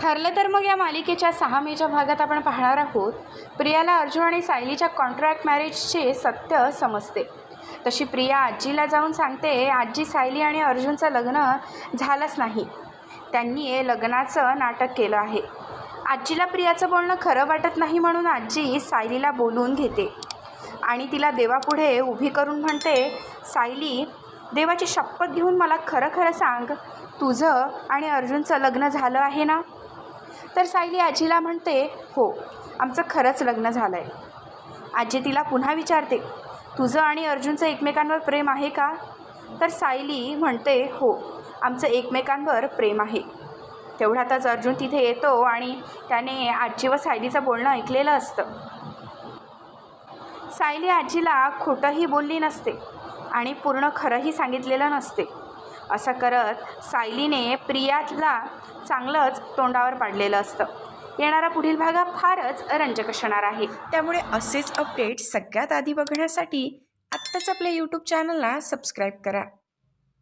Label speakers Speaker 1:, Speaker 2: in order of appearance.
Speaker 1: ठरलं तर मग या मालिकेच्या सहा मेच्या भागात आपण पाहणार आहोत. प्रियाला अर्जुन आणि सायलीच्या कॉन्ट्रॅक्ट मॅरेजचे सत्य समजते. तशी प्रिया आजीला जाऊन सांगते आजी सायली आणि अर्जुनचं लग्न झालंच नाही. त्यांनी लग्नाचं नाटक केलं आहे. आजीला प्रियाचं बोलणं खरं वाटत नाही म्हणून आजी सायलीला बोलून घेते. आणि तिला देवापुढे उभी करून म्हणते सायली देवाची शपथ घेऊन मला खरं खरं सांग. तुझं आणि अर्जुनचं लग्न झालं आहे ना? तर सायली आजीला म्हणते हो आमचं खरंच लग्न झालं आहे आजी तिला पुन्हा विचारते तुझं आणि अर्जुनचं एकमेकांवर प्रेम आहे का? तर सायली म्हणते हो आमचं एकमेकांवर प्रेम आहे. तेवढ्यातच अर्जुन तिथे येतो आणि त्याने आजी व सायलीचं बोलणं ऐकलेलं असतं. सायली आजीला खोटंही बोलली नसते आणि पूर्ण खरंही सांगितलेलं नसते. असं करत सायलीने प्रियाला चांगलंच तोंडावर पाडलेलं असतं. येणारा पुढील भाग हा फारच रंजक असणार आहे.
Speaker 2: त्यामुळे असेच अपडेट सगळ्यात आधी बघण्यासाठी आत्ताच आपल्या यूट्यूब चॅनलला सबस्क्राईब करा.